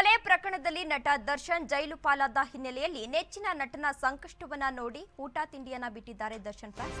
ಕೊಲೆ ಪ್ರಕರಣದಲ್ಲಿ ನಟ ದರ್ಶನ್ ಜೈಲು ಪಾಲಾದ ಹಿನ್ನೆಲೆಯಲ್ಲಿ ನೆಚ್ಚಿನ ನಟನ ಸಂಕಷ್ಟವನ್ನ ನೋಡಿ ಊಟ ತಿಂಡಿಯನ್ನ ಬಿಟ್ಟಿದ್ದಾರೆ ದರ್ಶನ್ ಫ್ಯಾನ್ಸ್.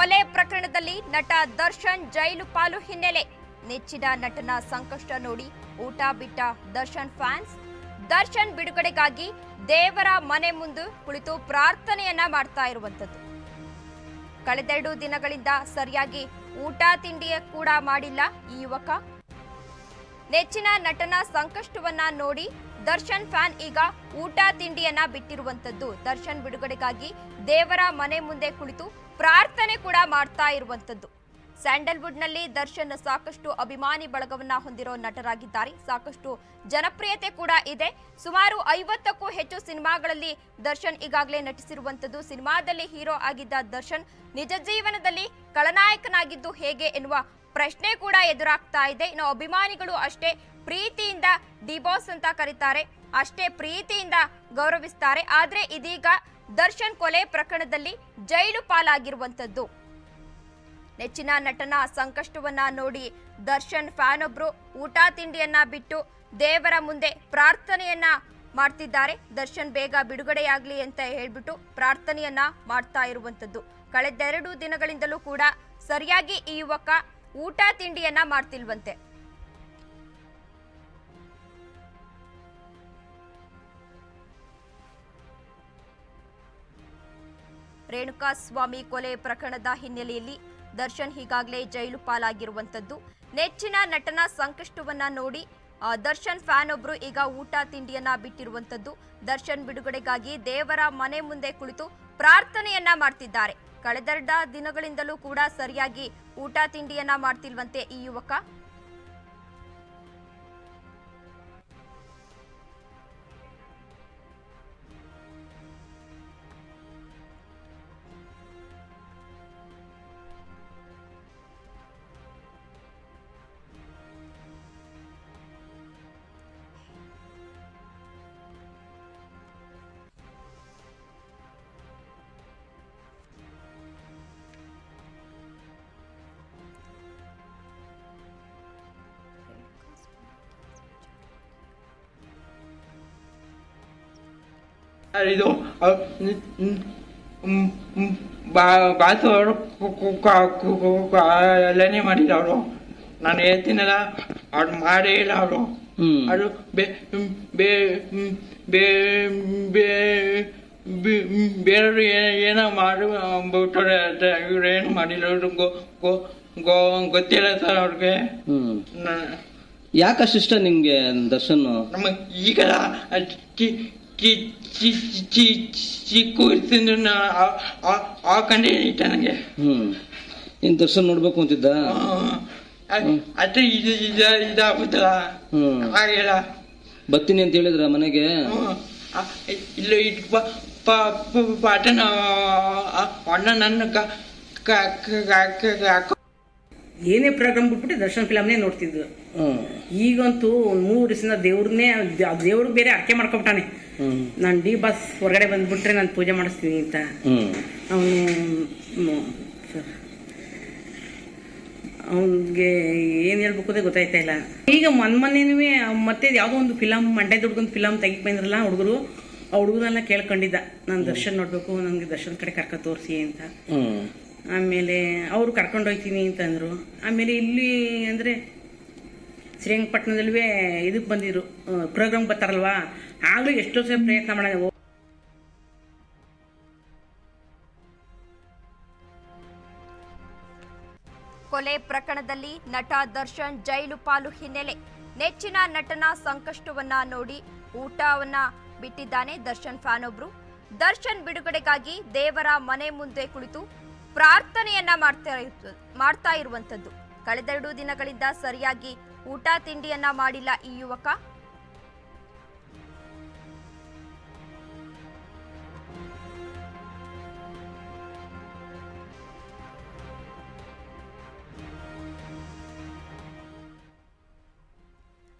ಕೊಲೆ ಪ್ರಕರಣದಲ್ಲಿ ನಟ ದರ್ಶನ್ ಜೈಲು ಪಾಲು ಹಿನ್ನೆಲೆ. ನೆಚ್ಚಿನ ನಟನ ಸಂಕಷ್ಟ ನೋಡಿ ಊಟ ಬಿಟ್ಟ ದರ್ಶನ್ ಫ್ಯಾನ್ಸ್, ದರ್ಶನ್ ಬಿಡುಗಡೆಗಾಗಿ ದೇವರ ಮನೆ ಮುಂದೆ ಕುಳಿತು ಪ್ರಾರ್ಥನೆಯನ್ನ ಮಾಡ್ತಾ ಇರುವಂತದ್ದು ಕಳೆದೆರಡು ದಿನಗಳಿಂದ ಸರಿಯಾಗಿ ಊಟ ತಿಂಡಿಯ ಕೂಡ ಮಾಡಿಲ್ಲ ಈ ಯುವಕ. ನೆಚ್ಚಿನ ನಟನ ಸಂಕಷ್ಟವನ್ನ ನೋಡಿ ದರ್ಶನ್ ಫ್ಯಾನ್ ಈಗ ಊಟ ತಿಂಡಿಯನ್ನ ಬಿಟ್ಟಿರುವಂತದ್ದು. ದರ್ಶನ್ ಬಿಡುಗಡೆಗಾಗಿ ದೇವರ ಮನೆ ಮುಂದೆ ಕುಳಿತು ಪ್ರಾರ್ಥನೆ ಕೂಡ ಮಾಡ್ತಾ ಇರುವಂತದ್ದು. ಸ್ಯಾಂಡಲ್ವುಡ್ನಲ್ಲಿ ದರ್ಶನ್ ಸಾಕಷ್ಟು ಅಭಿಮಾನಿ ಬಳಗವನ್ನ ಹೊಂದಿರೋ ನಟರಾಗಿದ್ದಾರೆ. ಸಾಕಷ್ಟು ಜನಪ್ರಿಯತೆ ಕೂಡ ಇದೆ. ಸುಮಾರು ಐವತ್ತಕ್ಕೂ ಹೆಚ್ಚು ಸಿನಿಮಾಗಳಲ್ಲಿ ದರ್ಶನ್ ಈಗಾಗಲೇ ನಟಿಸಿರುವಂತದ್ದು. ಸಿನಿಮಾದಲ್ಲಿ ಹೀರೋ ಆಗಿದ್ದ ದರ್ಶನ್ ನಿಜ ಜೀವನದಲ್ಲಿ ಖಳನಾಯಕನಾಗಿದ್ದು ಹೇಗೆ ಎನ್ನುವ ಪ್ರಶ್ನೆ ಕೂಡ ಎದುರಾಗ್ತಾ ಇದೆ. ಇನ್ನು ಅಭಿಮಾನಿಗಳು ಅಷ್ಟೇ ಪ್ರೀತಿಯಿಂದ ಡಿಬಾಸ್ ಅಂತ ಕರೀತಾರೆ. ಅಷ್ಟೇ ಪ್ರೀತಿಯಿಂದ ಗೌರವಿಸ್ತಾರೆ. ಆದ್ರೆ ಇದೀಗ ದರ್ಶನ್ ಕೊಲೆ ಪ್ರಕರಣದಲ್ಲಿ ಜೈಲು ಪಾಲಾಗಿರುವಂತದ್ದು ನೆಚ್ಚಿನ ನಟನ ಸಂಕಷ್ಟವನ್ನ ನೋಡಿ ದರ್ಶನ್ ಫ್ಯಾನ್ ಒಬ್ರು ಊಟ ತಿಂಡಿಯನ್ನ ಬಿಟ್ಟು ದೇವರ ಮುಂದೆ ಪ್ರಾರ್ಥನೆಯನ್ನ ಮಾಡ್ತಿದ್ದಾರೆ. ದರ್ಶನ್ ಬೇಗ ಬಿಡುಗಡೆಯಾಗ್ಲಿ ಅಂತ ಹೇಳ್ಬಿಟ್ಟು ಪ್ರಾರ್ಥನೆಯನ್ನ ಮಾಡ್ತಾ ಇರುವಂತದ್ದು ಕಳೆದೆರಡು ದಿನಗಳಿಂದಲೂ ಕೂಡ ಸರಿಯಾಗಿ ಈ ಯುವಕ ಊಟ ತಿಂಡಿಯನ್ನ ಮಾಡ್ತಿಲ್ವಂತೆ. ರೇಣುಕಾಸ್ವಾಮಿ ಕೊಲೆ ಪ್ರಕರಣದ ಹಿನ್ನೆಲೆಯಲ್ಲಿ ದರ್ಶನ್ ಈಗಾಗಲೇ ಜೈಲು ಪಾಲಾಗಿರುವಂತದ್ದು ನೆಚ್ಚಿನ ನಟನ ಸಂಕಷ್ಟವನ್ನ ನೋಡಿ ದರ್ಶನ್ ಫ್ಯಾನ್ ಒಬ್ರು ಈಗ ಊಟ ತಿಂಡಿಯನ್ನ ಬಿಟ್ಟಿರುವಂತದ್ದು ದರ್ಶನ್ ಬಿಡುಗಡೆಗಾಗಿ ದೇವರ ಮನೆ ಮುಂದೆ ಕುಳಿತು ಪ್ರಾರ್ಥನೆಯನ್ನ ಮಾಡ್ತಿದ್ದಾರೆ. ಕಳೆದೆರಡ ದಿನಗಳಿಂದಲೂ ಕೂಡ ಸರಿಯಾಗಿ ಊಟ ತಿಂಡಿಯನ್ನ ಮಾಡ್ತಿಲ್ವಂತೆ ಈ ಯುವಕ? ಇದು ಬಾಸು ಅವರು ಎಲ್ಲನೇ ಮಾಡಿಲ್ಲ ಅವರು ನಾನು ಹೇಳ್ತೀನಲ್ಲ ಅವ್ರು ಮಾಡೇ ಇಲ್ಲ ಅವರು ಅದು ಬೇ ಬೇ ಬೇ ಬೇರೆಯವ್ರು ಏನೋ ಮಾಡಿ ಇವ್ರು ಏನು ಮಾಡಿಲ್ಲ ಗೊ ಗೊ- ಗೊ- ಗೊತ್ತಿಲ್ಲ ಸರ್ ಅವ್ರಿಗೆ ಯಾಕ ನಿಮ್ಗೆ ದರ್ಶನ್? ನಮಗೆ ಈಗಲ್ಲ ಚಿಕ್ಕ ಚಿ ನಾ- ಆ- ಆ- ಆ ಕಂಡೆ ಇಟ್ಟ ನನಗೆ. ಹ್ಮ್. ನೀನ್ ದರ್ಶನ ನೋಡ್ಬೇಕು ಅಂತಿದ್ದ? ಅಷ್ಟೇ ಇದು ಇದ ಇದಾಗುತ್ತಲ್ಲ. ಹ್ಮ್. ಆಗಿಲ್ಲ ಬರ್ತೀನಿ ಅಂತ ಹೇಳಿದ್ರ ಮನೆಗೆ? ಇಲ್ಲ ಇಟ್ ಪ ಪ ಪ- ಪಾಠನ ಆ, ಅಣ್ಣ ನನ್ನ ಏನೇ ಪ್ರೋಗ್ರಾಮ್ ಬಿಟ್ಬಿಟ್ಟು ದರ್ಶನ್ ಫಿಲಮ್ನೇ ನೋಡ್ತಿದ್ವು ಹ್ಮ್ ಈಗಂತೂ ಒಂದು ಮೂರು ದಿವಸದಿಂದ ದೇವ್ರನ್ನೇ ದೇವ್ರಿಗೆ ಬೇರೆ ಅರ್ಕೆ ಮಾಡ್ಕೊಬಿಟ್ಟಾನೆ. ನಾನ್ ನಾನು ಡಿ ಬಾಸ್ ಹೊರಗಡೆ ಬಂದ್ಬಿಟ್ರೆ ನಾನು ಪೂಜೆ ಮಾಡಿಸ್ತೀನಿ ಅಂತ. ಅವನು ಅವನಿಗೆ ಏನು ಹೇಳ್ಬೇಕು ಗೊತ್ತಾಯ್ತಾ ಇಲ್ಲ. ಈಗ ಮನ್ ಮೊನ್ನೆನೂ ಮತ್ತೆ ಯಾವುದೋ ಒಂದು ಫಿಲಮ್ ಮಂಡ್ಯ ದುಡ್ಗೊಂದು ಫಿಲಮ್ ತೆಗಿಕ್ ಬಂದ್ರಲ್ಲ ಹುಡುಗರು ಆ ಹುಡುಗನೆಲ್ಲ ಕೇಳ್ಕೊಂಡಿದ್ದ. ನಾನು ದರ್ಶನ್ ನೋಡಬೇಕು ನನಗೆ ದರ್ಶನ್ ಕಡೆ ಕರ್ಕ ತೋರಿಸಿ ಅಂತ. ಆಮೇಲೆ ಅವರು ಕರ್ಕೊಂಡು ಅಂತಂದ್ರು ಅಂತಂದರು. ಆಮೇಲೆ ಇಲ್ಲಿ ಅಂದರೆ ಶ್ರೀರಂಗಪಟ್ಟಣದಲ್ಲೂ ಇದಕ್ಕೆ ಬಂದಿದ್ರು ಪ್ರೋಗ್ರಾಮ್ ಬರ್ತಾರಲ್ವಾ? ಆಗಲೂ ಎಷ್ಟೋ ಸಲ ಪ್ರಯತ್ನ ಮಾಡೋದು ಕೊಲೆ ಪ್ರಕರಣದಲ್ಲಿ ನಟ ದರ್ಶನ್ ಜೈಲು ಪಾಲು ಹಿನ್ನೆಲೆ ನೆಚ್ಚಿನ ನಟನ ಸಂಕಷ್ಟವನ್ನ ನೋಡಿ ಊಟವನ್ನ ಬಿಟ್ಟಿದ್ದಾನೆ ದರ್ಶನ್ ಫ್ಯಾನ್ ಒಬ್ರು ದರ್ಶನ್ ಬಿಡುಗಡೆಗಾಗಿ ದೇವರ ಮನೆ ಮುಂದೆ ಕುಳಿತು ಪ್ರಾರ್ಥನೆಯನ್ನ ಮಾಡ್ತಾ ಮಾಡ್ತಾ ಇರುವಂತದ್ದು. ಕಳೆದೆರಡು ದಿನಗಳಿಂದ ಸರಿಯಾಗಿ ಊಟ ತಿಂಡಿಯನ್ನ ಮಾಡಿಲ್ಲ ಈ ಯುವಕ.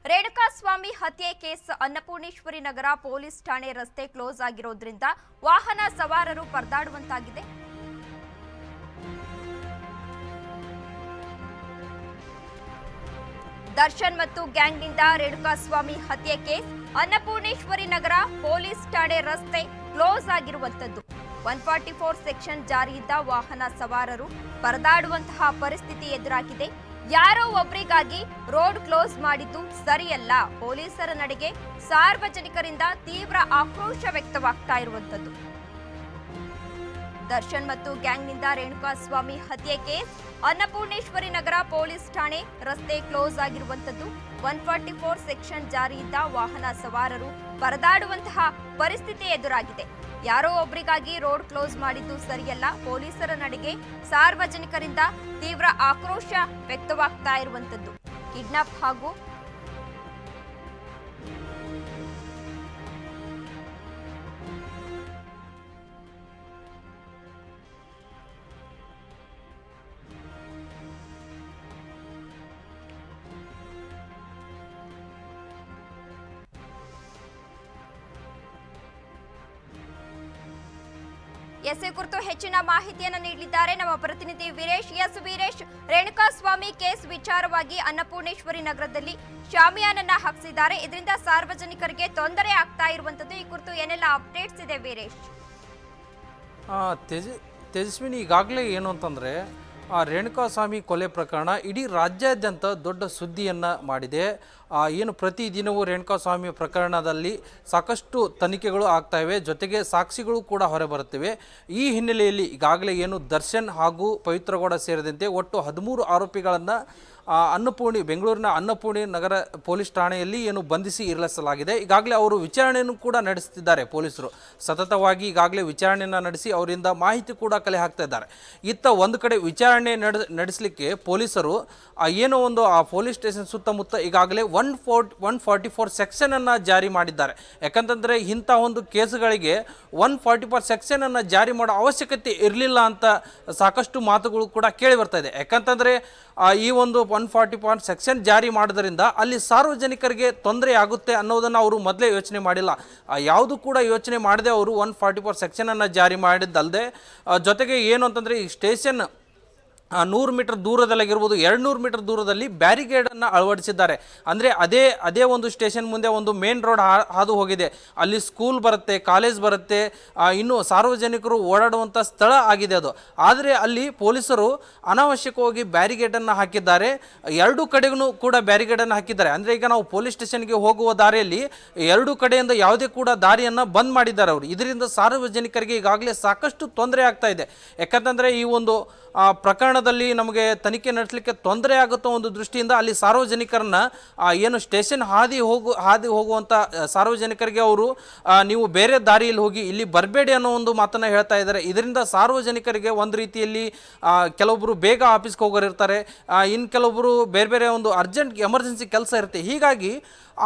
ರೇಣುಕಾಸ್ವಾಮಿ ಹತ್ಯೆ ಕೇಸ್ ಅನ್ನಪೂರ್ಣೇಶ್ವರಿ ನಗರ ಪೊಲೀಸ್ ಠಾಣೆ ರಸ್ತೆ ಕ್ಲೋಸ್ ಆಗಿರೋದ್ರಿಂದ ವಾಹನ ಸವಾರರು ಪರದಾಡುವಂತಾಗಿದೆ. ದರ್ಶನ್ ಮತ್ತು ಗ್ಯಾಂಗ್ನಿಂದ ರೇಣುಕಾಸ್ವಾಮಿ ಹತ್ಯೆ ಕೇಸ್. ಅನ್ನಪೂರ್ಣೇಶ್ವರಿ ನಗರ ಪೊಲೀಸ್ ಠಾಣೆ ರಸ್ತೆ ಕ್ಲೋಸ್ ಆಗಿರುವಂತದ್ದು ಒನ್ ಫಾರ್ಟಿ ಫೋರ್ ಸೆಕ್ಷನ್ ಜಾರಿಯಿದ್ದ ವಾಹನ ಸವಾರರು ಪರದಾಡುವಂತಹ ಪರಿಸ್ಥಿತಿ ಎದುರಾಗಿದೆ. ಯಾರೋ ಒಬ್ಬರಿಗಾಗಿ ರೋಡ್ ಕ್ಲೋಸ್ ಮಾಡಿದ್ದು ಸರಿಯಲ್ಲ. ಪೊಲೀಸರ ನಡೆಗೆ ಸಾರ್ವಜನಿಕರಿಂದ ತೀವ್ರ ಆಕ್ರೋಶ ವ್ಯಕ್ತವಾಗ್ತಾ ಇರುವಂತದ್ದು ದರ್ಶನ್ ಮತ್ತು ಗ್ಯಾಂಗ್ನಿಂದ ರೇಣುಕಾಸ್ವಾಮಿ ಹತ್ಯೆ ಕೇಸ್ ಅನ್ನಪೂರ್ಣೇಶ್ವರಿ ನಗರ ಪೊಲೀಸ್ ಠಾಣೆ ರಸ್ತೆ ಕ್ಲೋಸ್ ಆಗಿರುವಂತದ್ದು ಒನ್ ಫಾರ್ಟಿ ಫೋರ್ ಸೆಕ್ಷನ್ ಜಾರಿಯಿಂದ ವಾಹನ ಸವಾರರು ಪರದಾಡುವಂತಹ ಪರಿಸ್ಥಿತಿ ಎದುರಾಗಿದೆ. ಯಾರೋ ಒಬ್ಬರಿಗಾಗಿ ರೋಡ್ ಕ್ಲೋಸ್ ಮಾಡಿದ್ದು ಸರಿಯಲ್ಲ. ಪೊಲೀಸರ ನಡೆಗೆ ಸಾರ್ವಜನಿಕರಿಂದ ತೀವ್ರ ಆಕ್ರೋಶ ವ್ಯಕ್ತವಾಗ್ತಾ ಇರುವಂತದ್ದು ಕಿಡ್ನಾಪ್ ಹಾಗೂ ಎಸ್ ಈ ಕುರಿತು ಹೆಚ್ಚಿನ ಮಾಹಿತಿಯನ್ನು ನೀಡಲಿದ್ದಾರೆ. ನಮ್ಮ ಪ್ರತಿನಿಧಿ ವೀರೇಶ್, ಎಸ್ ವೀರೇಶ್ ರೇಣುಕಾಸ್ವಾಮಿ ಕೇಸ್ ವಿಚಾರವಾಗಿ ಅನ್ನಪೂರ್ಣೇಶ್ವರಿ ನಗರದಲ್ಲಿ ಶಾಮಿಯಾನನ್ನ ಹಾಕಿಸಿದ್ದಾರೆ. ಇದರಿಂದ ಸಾರ್ವಜನಿಕರಿಗೆ ತೊಂದರೆ ಆಗ್ತಾ ಇರುವಂತದ್ದು ಈ ಕುರಿತು ಏನೆಲ್ಲ ಅಪ್ಡೇಟ್ಸ್ ಇದೆ ವೀರೇಶ್? ತೇಜಸ್ವಿನಿ ಈಗಾಗಲೇ ಏನು ಅಂತಂದರೆ ಆ ರೇಣುಕಾಸ್ವಾಮಿ ಕೊಲೆ ಪ್ರಕರಣ ಇಡೀ ರಾಜ್ಯಾದ್ಯಂತ ದೊಡ್ಡ ಸುದ್ದಿಯನ್ನು ಮಾಡಿದೆ. ಏನು ಪ್ರತಿದಿನವೂ ರೇಣುಕಾಸ್ವಾಮಿ ಪ್ರಕರಣದಲ್ಲಿ ಸಾಕಷ್ಟು ತನಿಖೆಗಳು ಆಗ್ತಾಯಿವೆ ಜೊತೆಗೆ ಸಾಕ್ಷಿಗಳು ಕೂಡ ಹೊರಬರುತ್ತಿವೆ ಈ ಹಿನ್ನೆಲೆಯಲ್ಲಿ ಈಗಾಗಲೇ ಏನು ದರ್ಶನ್ ಹಾಗೂ ಪವಿತ್ರಗೌಡ ಸೇರಿದಂತೆ ಒಟ್ಟು ಹದಿಮೂರು ಆರೋಪಿಗಳನ್ನು ಅನ್ನಪೂರ್ಣಿ, ಬೆಂಗಳೂರಿನ ಅನ್ನಪೂರ್ಣಿ ನಗರ ಪೊಲೀಸ್ ಠಾಣೆಯಲ್ಲಿ ಏನು ಬಂಧಿಸಿ ಇರಿಸಲಾಗಿದೆ ಈಗಾಗಲೇ ಅವರು ವಿಚಾರಣೆಯನ್ನು ಕೂಡ ನಡೆಸುತ್ತಿದ್ದಾರೆ ಪೊಲೀಸರು. ಸತತವಾಗಿ ಈಗಾಗಲೇ ವಿಚಾರಣೆಯನ್ನು ನಡೆಸಿ ಅವರಿಂದ ಮಾಹಿತಿ ಕೂಡ ಕಲೆ ಹಾಕ್ತಾ ಇದ್ದಾರೆ. ಇತ್ತ ಒಂದು ಕಡೆ ವಿಚಾರಣೆ ನಡೆ, ನಡೆಸಲಿಕ್ಕೆ ಪೊಲೀಸರು, ಆ, ಏನೋ ಒಂದು ಆ ಪೊಲೀಸ್ ಸ್ಟೇಷನ್ ಸುತ್ತಮುತ್ತ ಈಗಾಗಲೇ one fort one forty four ಸೆಕ್ಷನನ್ನು ಜಾರಿ ಮಾಡಿದ್ದಾರೆ. ಯಾಕಂತಂದರೆ ಇಂಥ ಒಂದು ಕೇಸುಗಳಿಗೆ ಒನ್ ಫಾರ್ಟಿ ಫೋರ್ ಸೆಕ್ಷನನ್ನು ಜಾರಿ ಮಾಡೋ ಅವಶ್ಯಕತೆ ಇರಲಿಲ್ಲ ಅಂತ ಸಾಕಷ್ಟು ಮಾತುಗಳು ಕೂಡ ಕೇಳಿ ಬರ್ತಾ ಇದೆ. ಯಾಕಂತಂದರೆ ಈ ಒಂದು ಒನ್ ಫಾರ್ಟಿ ಪಾಯಿಂಟ್ ಸೆಕ್ಷನ್ ಜಾರಿ ಮಾಡೋದರಿಂದ ಅಲ್ಲಿ ಸಾರ್ವಜನಿಕರಿಗೆ ತೊಂದರೆ ಆಗುತ್ತೆ ಅನ್ನೋದನ್ನು ಅವರು ಮೊದಲೇ ಯೋಚನೆ ಮಾಡಿಲ್ಲ. ಯಾವುದು ಕೂಡ ಯೋಚನೆ ಮಾಡದೆ ಅವರು ಒನ್ ಫಾರ್ಟಿ ಫೋರ್ ಸೆಕ್ಷನನ್ನು ಜಾರಿ ಮಾಡಿದ್ದಲ್ಲದೆ ಜೊತೆಗೆ ಏನು ಅಂತಂದರೆ ಈ ಸ್ಟೇಷನ್ ನೂರು ಮೀಟರ್ ದೂರದಲ್ಲಾಗಿರ್ಬೋದು ಎರಡು ನೂರು ಮೀಟರ್ ದೂರದಲ್ಲಿ ಬ್ಯಾರಿಗೇಡನ್ನು ಅಳವಡಿಸಿದ್ದಾರೆ. ಅಂದರೆ ಅದೇ ಅದೇ ಒಂದು ಸ್ಟೇಷನ್ ಮುಂದೆ ಒಂದು ಮೇನ್ ರೋಡ್ ಹಾದು ಹೋಗಿದೆ. ಅಲ್ಲಿ ಸ್ಕೂಲ್ ಬರುತ್ತೆ ಕಾಲೇಜ್ ಬರುತ್ತೆ ಇನ್ನೂ ಸಾರ್ವಜನಿಕರು ಓಡಾಡುವಂಥ ಸ್ಥಳ ಆಗಿದೆ ಅದು. ಆದರೆ ಅಲ್ಲಿ ಪೊಲೀಸರು ಅನಾವಶ್ಯಕವಾಗಿ ಬ್ಯಾರಿಗೇಡನ್ನು ಹಾಕಿದ್ದಾರೆ. ಎರಡು ಕಡೆಗೂ ಕೂಡ ಬ್ಯಾರಿಗೇಡನ್ನು ಹಾಕಿದ್ದಾರೆ. ಅಂದರೆ ಈಗ ನಾವು ಪೊಲೀಸ್ ಸ್ಟೇಷನ್ಗೆ ಹೋಗುವ ದಾರಿಯಲ್ಲಿ ಎರಡು ಕಡೆಯಿಂದ ಯಾವುದೇ ಕೂಡ ದಾರಿಯನ್ನು ಬಂದ್ ಮಾಡಿದ್ದಾರೆ ಅವರು. ಇದರಿಂದ ಸಾರ್ವಜನಿಕರಿಗೆ ಈಗಾಗಲೇ ಸಾಕಷ್ಟು ತೊಂದರೆ ಆಗ್ತಾ ಇದೆ. ಯಾಕಂತಂದರೆ ಈ ಒಂದು ಆ, ಪ್ರಕರಣದಲ್ಲಿ ನಮಗೆ ತನಿಖೆ ನಡೆಸಲಿಕ್ಕೆ ತೊಂದರೆ ಆಗುತ್ತೋ ಒಂದು ದೃಷ್ಟಿಯಿಂದ ಅಲ್ಲಿ ಸಾರ್ವಜನಿಕರನ್ನ ಏನು ಸ್ಟೇಷನ್ ಹಾದಿ ಹೋಗು, ಹಾದಿ ಹೋಗುವಂಥ ಸಾರ್ವಜನಿಕರಿಗೆ ಅವರು ನೀವು ಬೇರೆ ದಾರಿಯಲ್ಲಿ ಹೋಗಿ ಇಲ್ಲಿ ಬರಬೇಡಿ ಅನ್ನೋ ಒಂದು ಮಾತನ್ನು ಹೇಳ್ತಾ ಇದ್ದಾರೆ. ಇದರಿಂದ ಸಾರ್ವಜನಿಕರಿಗೆ ಒಂದು ರೀತಿಯಲ್ಲಿ ಕೆಲವೊಬ್ಬರು ಬೇಗ ಆಫೀಸ್ಗೆ ಹೋಗೋರಿರ್ತಾರೆ. ಇನ್ನು ಕೆಲವೊಬ್ಬರು ಬೇರೆ ಬೇರೆ ಒಂದು ಅರ್ಜೆಂಟ್ ಎಮರ್ಜೆನ್ಸಿ ಕೆಲಸ ಇರುತ್ತೆ. ಹೀಗಾಗಿ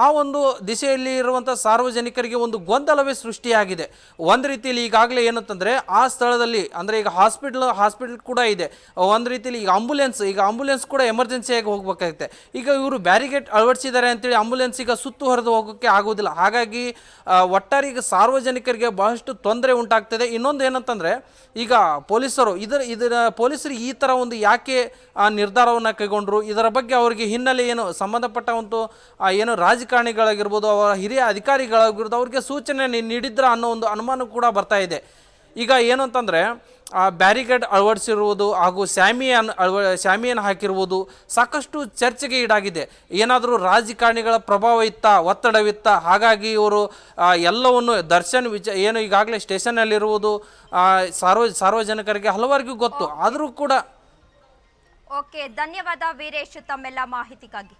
ಆ ಒಂದು ದಿಶೆಯಲ್ಲಿ ಇರುವಂಥ ಸಾರ್ವಜನಿಕರಿಗೆ ಒಂದು ಗೊಂದಲವೇ ಸೃಷ್ಟಿಯಾಗಿದೆ. ಒಂದು ರೀತಿಯಲ್ಲಿ ಈಗಾಗಲೇ ಏನಂತಂದರೆ ಆ ಸ್ಥಳದಲ್ಲಿ ಅಂದರೆ ಈಗ ಹಾಸ್ಪಿಟ್ಲ್ ಹಾಸ್ಪಿಟ್ಲ್ ಕೂಡ ಇದೆ. ಒಂದು ರೀತಿಯಲ್ಲಿ ಈಗ ಆಂಬುಲೆನ್ಸ್ ಈಗ ಆಂಬುಲೆನ್ಸ್ ಕೂಡ ಎಮರ್ಜೆನ್ಸಿಯಾಗಿ ಹೋಗಬೇಕಾಗುತ್ತೆ. ಈಗ ಇವರು ಬ್ಯಾರಿಗೇಟ್ ಅಳವಡಿಸಿದ್ದಾರೆ ಅಂತೇಳಿ ಆಂಬುಲೆನ್ಸ್ ಈಗ ಸುತ್ತು ಹೊರದು ಹೋಗೋಕ್ಕೆ ಆಗೋದಿಲ್ಲ ಹಾಗಾಗಿ ಒಟ್ಟಾರೆ ಈಗ ಸಾರ್ವಜನಿಕರಿಗೆ ಬಹಳಷ್ಟು ತೊಂದರೆ ಉಂಟಾಗ್ತದೆ. ಇನ್ನೊಂದು ಏನಂತಂದರೆ ಈಗ ಪೊಲೀಸರು, ಇದರ ಇದರ ಪೊಲೀಸರು ಈ ಥರ ಒಂದು ಯಾಕೆ ನಿರ್ಧಾರವನ್ನು ಕೈಗೊಂಡರು? ಇದರ ಬಗ್ಗೆ ಅವರಿಗೆ ಹಿನ್ನೆಲೆ ಏನು, ಸಂಬಂಧಪಟ್ಟ ಒಂದು ಏನು ಏನು ರಾಜಕಾರಣಿಗಳಾಗಿರ್ಬೋದು ಅವರ ಹಿರಿಯ ಅಧಿಕಾರಿಗಳಾಗಿರ್ಬೋದು ಅವ್ರಿಗೆ ಸೂಚನೆ ನೀಡಿದ್ರ ಅನ್ನೋ ಒಂದು ಅನುಮಾನ ಕೂಡ ಬರ್ತಾ ಇದೆ. ಈಗ ಏನು ಅಂತಂದರೆ ಬ್ಯಾರಿಗೇಡ್ ಅಳವಡಿಸಿರುವುದು ಹಾಗೂ ಸ್ಯಾಮಿಯನ್ ಅಳವ ಸ್ಯಾಮಿಯನ್ ಹಾಕಿರುವುದು ಸಾಕಷ್ಟು ಚರ್ಚೆಗೆ ಈಡಾಗಿದೆ. ಏನಾದರೂ ರಾಜಕಾರಣಿಗಳ ಪ್ರಭಾವ ಇತ್ತ ಒತ್ತಡವಿತ್ತ ಹಾಗಾಗಿ ಇವರು ಆ, ಎಲ್ಲವನ್ನು ದರ್ಶನ್ ವಿಚ ಏನು ಈಗಾಗಲೇ ಸ್ಟೇಷನ್ನಲ್ಲಿರುವುದು ಆ, ಸಾರ್ವ ಸಾರ್ವಜನಿಕರಿಗೆ ಹಲವರಿಗೂ ಗೊತ್ತು. ಆದರೂ ಕೂಡ ಓಕೆ ಧನ್ಯವಾದ ವೀರೇಶ್ ತಮ್ಮೆಲ್ಲ ಮಾಹಿತಿಗಾಗಿ.